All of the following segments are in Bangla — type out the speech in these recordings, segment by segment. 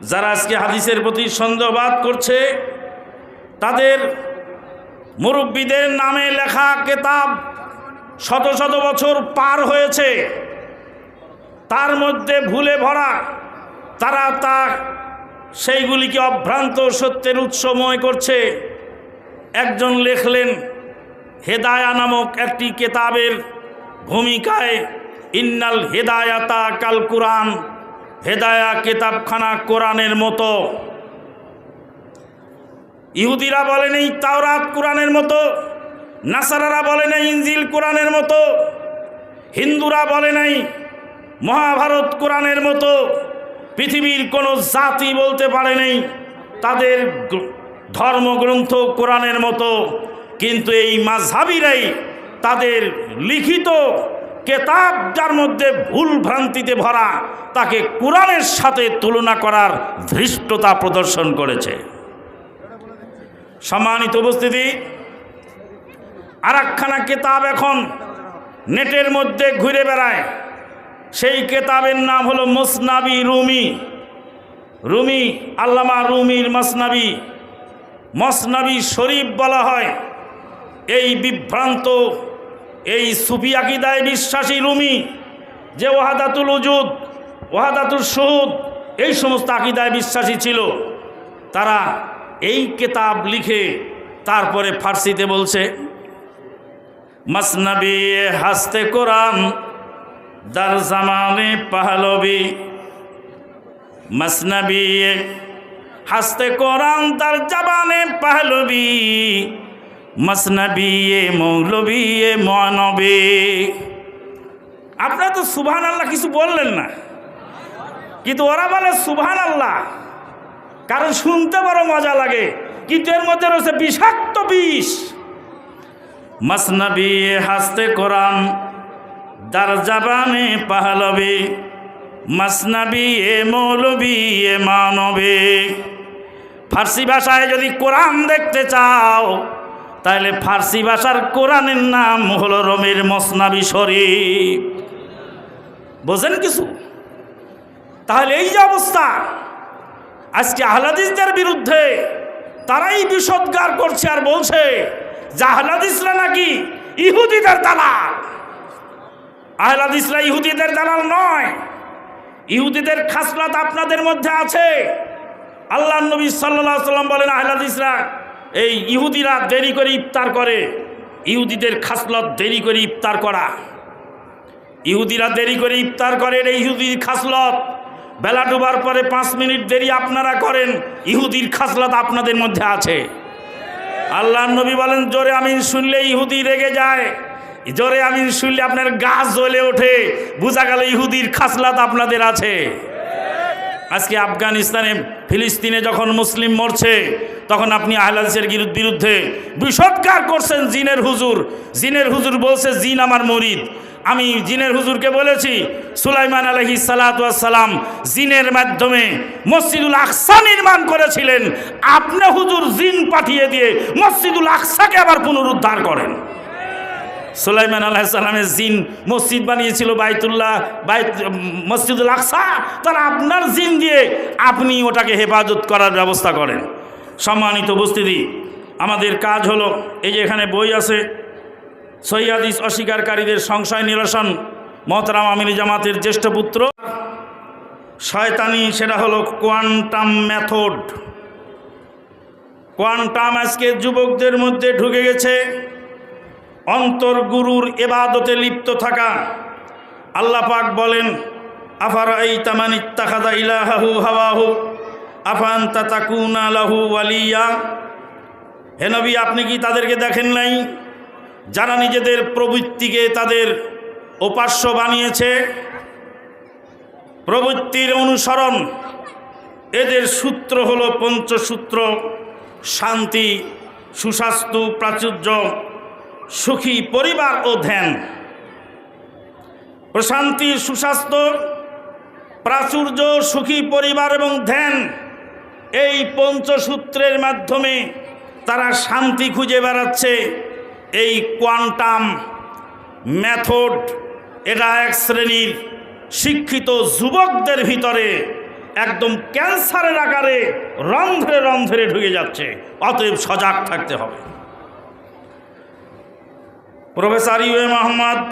যারা আজকে হাদিসের প্রতি সন্দেহবাদ করছে, তাদের মুরব্বীদের নামে লেখা কেতাব শত শত বছর পার হয়েছে। তার মধ্যে ভুলে ভরা তারা তা সেইগুলিকে অভ্রান্ত সত্যের উৎসময় করছে। একজন লেখলেন, হেদায়া নামক একটি কেতাবের ভূমিকায়, ইন্নাল হেদায়াতা কাল কুরআন। হেদায়া কেতাবখানা কোরআনের মতো। ইহুদিরা বলেন এই তাওরাত কোরআনের মতো, নাসারারা বলে নাই ইঞ্জিল কোরআনের মতো, হিন্দুরা বলে নাই মহাভারত কোরআনের মতো, পৃথিবীর কোনো জাতি বলতে পারে নাই, তাদের ধর্মগ্রন্থ কোরআনের মতো। কিন্তু এই মাঝহাবিরাই তাদের লিখিত কেতাব যার মধ্যে ভুল ভ্রান্তিতে ভরা, তাকে কোরআনের সাথে তুলনা করার ধৃষ্টতা প্রদর্শন করেছে। সম্মানিত উপস্থিতি আর একখানা কেতাব এখন নেটের মধ্যে ঘুরে বেড়ায়। সেই কেতাবের নাম হলো মসনাবি রুমি। রুমি, আল্লামা রুমির মসনাবি। মসনাবি শরীফ বলা হয়। এই বিভ্রান্ত এই সুফি আকিদায় বিশ্বাসী রুমি, যে ওহাদাতুল উজুদ ওহাদাতুল শহুদ, এই সমস্ত আকিদায় বিশ্বাসী ছিল। তারা এই কেতাব লিখে তারপরে ফার্সিতে বলছে, মসনবী হাসতে কোরআন, দার জামানে পাহলবি। মসনবী হাসতে কোরআন, দার জবানে পাহলবি। মসনবী মৌলবী মনবে আপনারা তো সুবহান আল্লাহ কিছু বললেন না। কিন্তু ওরা বলে সুবহান আল্লাহ কারণ শুনতে বড় মজা লাগে। কিন্তু এর মধ্যে রয়েছে বিষাক্ত বিষ। মসনবী হাসতে কোরআন দার জাবানে পাহলবে। মসনবী এ মৌলবী এ মানবে। ফার্সি ভাষায় যদি কোরআন দেখতে চাও তাহলে ফার্সি ভাষার কোরআনের নাম হলো রোমের মসনাবি শরীফ। বোঝেন কিছু? তাহলে এই যে অবস্থা, আজকে আহলাদিসদের বিরুদ্ধে তারাই বিষদগার করছে আর বলছে, যে আহলাদিসরা নাকি ইহুদিদের দালাল। আহলাদিসরা ইহুদিদের দালাল নয়, ইহুদিদের খাসলাত আপনাদের মধ্যে আছে। আল্লাহ নবী সাল্লাহ সাল্লাম বলেন, আহলাদিসরা এই ইহুদিরা দেরি করে ইফতার করে। ইহুদিদের খাসলত দেরি করে ইফতার করা। ইহুদিরা দেরি করে ইফতার করেন এই ইহুদির খাসলত। বেলা ডুবার পরে পাঁচ মিনিট দেরি আপনারা করেন, ইহুদির খাসলত আপনাদের মধ্যে আছে। আল্লাহ নবী বলেন, জোরে আমিন শুনলে ইহুদি রেগে যায়। জোরে আমিন শুনলে আপনার গাছ জ্বলে ওঠে। বোঝা গেল ইহুদির খাসলাত আপনাদের আছে। আজকে আফগানিস্তানে ফিলিস্তিনে যখন মুসলিম মরছে তখন আপনি আহলাদিসের বিরুদ্ধে বিষৎকার করছেন জিনের হুজুর। জিনের হুজুর বলছে, জিন আমার মরিদ। আমি জিনের হুজুরকে বলেছি, সুলাইমান আলহি সালাম জিনের মাধ্যমে মসজিদুল আকসা নির্মাণ করেছিলেন। আপনি হুজুর জিন পাঠিয়ে দিয়ে মসজিদুল আকসাকে আবার পুনরুদ্ধার করেন। সুলাইমান আল্লাহ সাল্লামের জিন মসজিদ বানিয়েছিল বাইতুল্লাহ বাইত মসজিদুল আকসা। তারা আপনার জিন দিয়ে আপনি ওটাকে হেফাজত করার ব্যবস্থা করেন। সম্মানিত উপস্থিতি, আমাদের কাজ হলো এই যে এখানে বই আছে সৈয়াদিস অস্বীকারীদের সংশয় নিরসন, মহতারাম আমির জামাতের জ্যেষ্ঠ পুত্র। শয়তানি সেটা হলো কোয়ান্টাম মেথড। কোয়ান্টাম আজকে যুবকদের মধ্যে ঢুকে গেছে। অন্তর গুরুর এবাদতে লিপ্ত থাকা। আল্লাহ পাক বলেন আফার এই তামান ইত্তাখাদা ইলাহাহু হাওয়াহু। আফান তাতাকুনা লাহু ওয়ালিয়া। হে নবী, আপনি কি তাদেরকে দেখেন নাই? যারা নিজেদের প্রবৃত্তিকে তাদের উপাস্য বানিয়েছে, প্রবৃত্তির অনুসরণ। এদের সূত্র হলো পঞ্চসূত্র, শান্তি, সুস্বাস্থ্য, প্রাচুর্য, সুখী পরিবার ও ধ্যান। প্রশান্তি, সুস্বাস্থ্য, প্রাচুর্য, সুখী পরিবার এবং ধ্যান। এই পঞ্চসূত্রের মাধ্যমে তারা শান্তি খুঁজে বেড়াচ্ছে। এই কোয়ান্টাম মেথড, এটা এক শ্রেণির শিক্ষিত যুবকদের ভিতরে একদম ক্যান্সারের আকারে রন্ধ্রে রন্ধ্রে ঢুকে যাচ্ছে। অতএব সজাগ থাকতে হবে। Professor U M Ahmad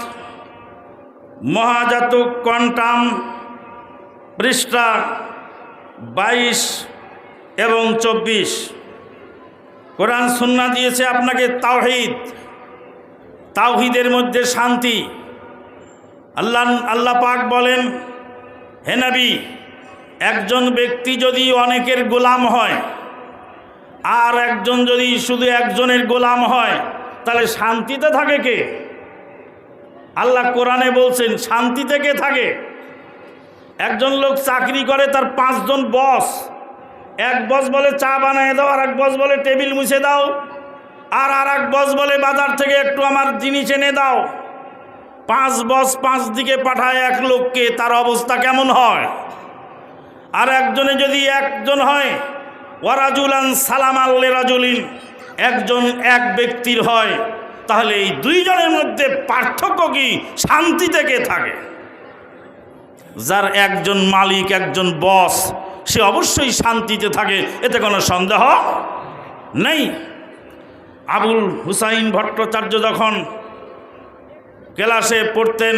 Mahajatak quantum পৃষ্ঠা বাইশ এবং চব্বিশ। কোরআন সুন্না দিয়েছে আপনাকে তাওহিদ। তাওহিদের মধ্যে শান্তি। আল্লাহ আল্লাহ পাক বলেন হেনাবি একজন ব্যক্তি যদি অনেকের গোলাম হয়, আর একজন যদি শুধু একজনের গোলাম হয়, তাহলে শান্তিতে থাকে কে? আল্লাহ কোরআনে বলছেন, শান্তিতে কে থাকে? একজন লোক চাকরি করে, তার পাঁচজন বস। এক বস বলে চা বানিয়ে দাও, আর এক বস বলে টেবিল মুছে দাও, আর আর এক বস বলে বাজার থেকে একটু আমার জিনিস এনে দাও। পাঁচ বস পাঁচ দিকে পাঠায় এক লোককে, তার অবস্থা কেমন হয়? আর একজনে যদি একজন হয়, ওয়ারাজুলান সালাম আল্লে রাজুলিন, একজন এক ব্যক্তির হয়, তাহলে এই দুইজনের মধ্যে পার্থক্য কি? শান্তি থেকে থাকে? যার একজন মালিক, একজন বস সে অবশ্যই শান্তিতে থাকে, এতে কোনো সন্দেহ নেই। আবুল হুসাইন ভট্টাচার্য যখন ক্লাসে পড়তেন,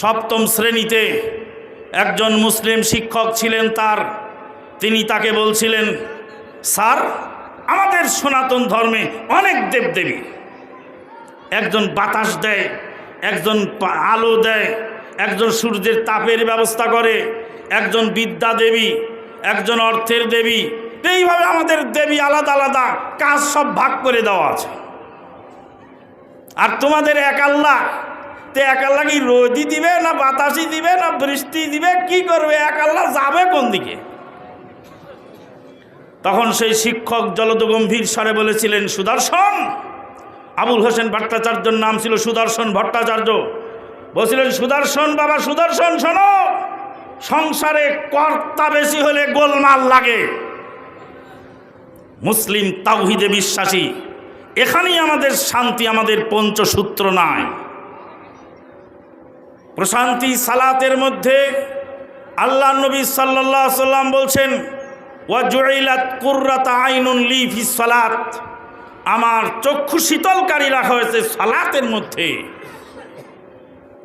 সপ্তম শ্রেণীতে একজন মুসলিম শিক্ষক ছিলেন তার, তিনি তাকে বলছিলেন, স্যার, আমাদের সনাতন ধর্মে অনেক দেবদেবী। একজন বাতাস দেয়, একজন আলো দেয়, একজন সূর্যের তাপের ব্যবস্থা করে একজন বিদ্যা দেবী, একজন অর্থের দেবী, এইভাবে আমাদের দেবী আলাদা আলাদা কাজ সব ভাগ করে দেওয়া আছে। আর তোমাদের এক আল্লাহ, তে এক আল্লাহ কি রোদই দিবে না বাতাসই দিবে না বৃষ্টি দিবে? কি করবে? এক আল্লাহ যাবে কোন দিকে? তখন সেই শিক্ষক জলদ গম্ভীর স্বরে বলেছিলেন, সুদর্শন! আবুল হোসেন ভট্টাচার্যর নাম ছিল সুদর্শন ভট্টাচার্য। বলছিলেন, সুদর্শন বাবা, সুদর্শন শোনো! সংসারে কর্তা বেশি হলে গোলমাল লাগে। মুসলিম তাওহিদে বিশ্বাসী, এখানেই আমাদের শান্তি, আমাদের পঞ্চসূত্র নাই। প্রশান্তি সালাতের মধ্যে আল্লাহ নবী সাল্লাহ সাল্লাম বলছেন, ওয়াজুইলাত কুর্রাত আইনুন লি সালাত। আমার চক্ষু শীতলকারী রাখা হয়েছে সালাতের মধ্যে।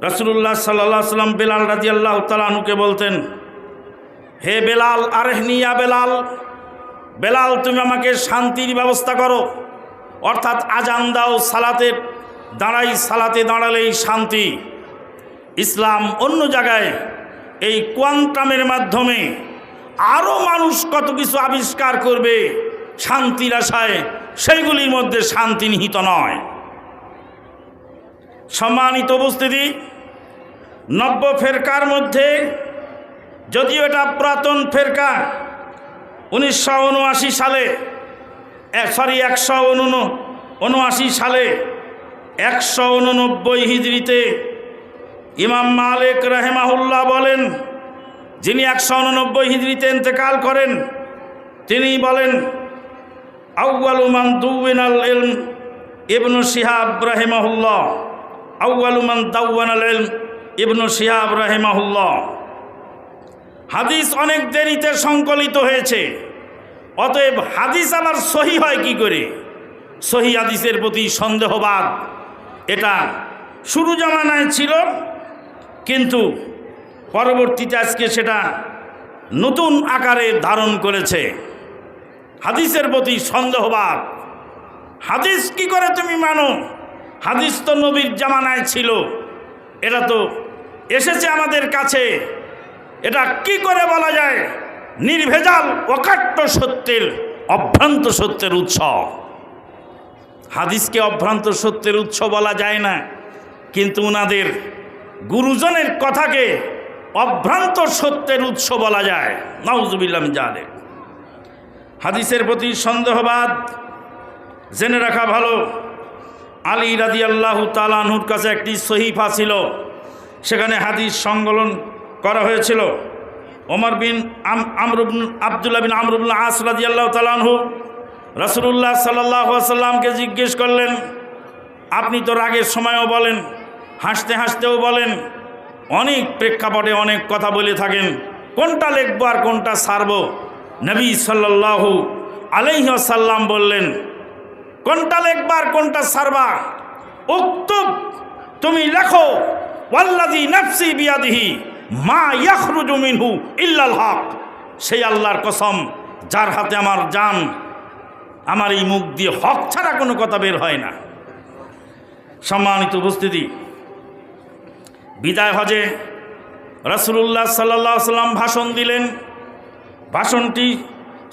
রসুল্লাহ সাল্লাহ সাল্লাম বেলাল রাজি আল্লাহ তালানুকে বলতেন, হে বেলাল আরেহনিয়া বেলাল। বেলাল, তুমি আমাকে শান্তির ব্যবস্থা করো। অর্থাৎ আজান দাও সালাতের দাঁড়াই সালাতে দাঁড়ালেই শান্তি। ইসলাম অন্য জায়গায় এই কোয়ান্টামের মাধ্যমে আরও মানুষ কত কিছু আবিষ্কার করবে শান্তির আশায়, সেইগুলির মধ্যে শান্তি নিহিত নয়। সম্মানিত উপস্থিতি, নব্য ফেরকার মধ্যে যদিও এটা পুরাতন ফেরকা, উনিশশো উনআশি সালে সরি একশো উনআশি সালে, একশো উননব্বই হিজড়িতে ইমাম মালিক রাহেমাহুল্লাহ বলেন, যিনি একশো উননব্বই হিজড়িতে ইন্তেকাল করেন, তিনি বলেন আউ্বালুমান দুবিনাল ইলম ইবনু শিহাব রাহিমাহুল্লাহ। আউ্বালুমান দাউয়ানাল ইলম, ইবনু শিহাব রাহিমাহুল্লাহ। হাদিস অনেক দেরিতে সংকলিত হয়েছে। অতএব হাদিস আবার সহি হয় কি করে? সহি হাদিসের প্রতি সন্দেহবাদ। এটা শুরু জামানায় ছিল, কিন্তু পরবর্তীতে আজকে সেটা নতুন আকারে ধারণ করেছে। হাদিসের প্রতি সন্দেহবাদ। হাদিস কি করে তুমি মানো? হাদিস তো নবীর জামানায় ছিল। এটা তো এসেছে আমাদের কাছে। এটা কি করে বলা যায়? নির্ভেজাল, অকাট্য সত্যের, অভ্রান্ত সত্যের উৎস। হাদিসকে অভ্রান্ত সত্যের উৎস বলা যায় না। কিন্তু ওনাদের গুরুজনের কথাকে অভ্রান্ত সত্যের উৎস বলা যায়। নাউজুবিল্লাম জানে হাদিসের প্রতি সন্দেহবাদ। জেনে রাখা ভালো। আলী রাজি আল্লাহ তালানহুর কাছে একটি সহিফা ছিল। সেখানে হাদিস সংকলন করা হয়েছিল। ওমর বিন আমরুবিন আবদুল্লাহ বিন আমরুবুল্লাহ আস রাজি আল্লাহ তালানহু রসুল্লাহ সাল্লাহ সাল্লামকে জিজ্ঞেস করলেন, আপনি তো রাগের সময়ও বলেন, হাসতে হাসতেও বলেন, অনেক প্রেক্ষাপটে অনেক কথা বলে থাকেন, কোনটা লিখব আর কোনটা সারবো? নবী সাল্লাল্লাহু আলাইহি সাল্লাম বললেন কোনটা লিখবা আর কোনটা সারবা? উক্তুব তুমি লেখো, ওয়াল্লাযী নাফসি বিয়াদিহি, মা ইয়াখরুজু মিনহু ইল্লাল হক। সেই আল্লাহর কসম, যার হাতে আমার জান, আমার এই মুখ দিয়ে হক ছাড়া কোনো কথা বের হয় না। সম্মানিত উপস্থিতি, বিদায় হজে রসুল্লাহ সাল্লাহ সাল্লাম ভাষণ দিলেন। ভাষণটি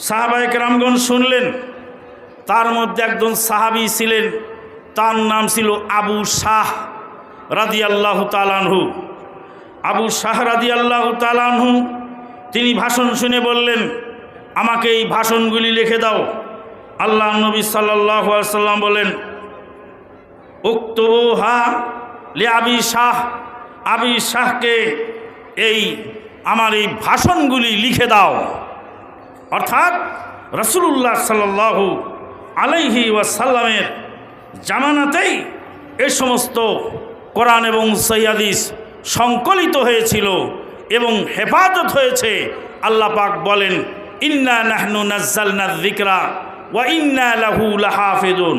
সাহাবায়ক রামগণ শুনলেন। তার মধ্যে একজন সাহাবি ছিলেন। তার নাম ছিল আবু শাহ রাদি আল্লাহ তালানহু আবু শাহ রাদি আল্লাহ তালানহু তিনি ভাষণ শুনে বললেন, আমাকে এই ভাষণগুলি লিখে দাও। আল্লাহ নবী সাল্লাম বলেন উক্ত হা লে আবি শাহ, আবি শাহকে এই আমার এই ভাষণগুলি লিখে দাও। অর্থাৎ রসুল্লাহ সাল্লাহ আলাইহি ওয়াসাল্লামের জামানাতেই এ সমস্ত কোরআন এবং সৈয়াদিস সংকলিত হয়েছিল এবং হেফাজত হয়েছে। আল্লাহ পাক বলেন, ইন্না নাহনু নাজ্জালনা যিকরা ওয়া ইন্না লাহু লাহাফিজুন।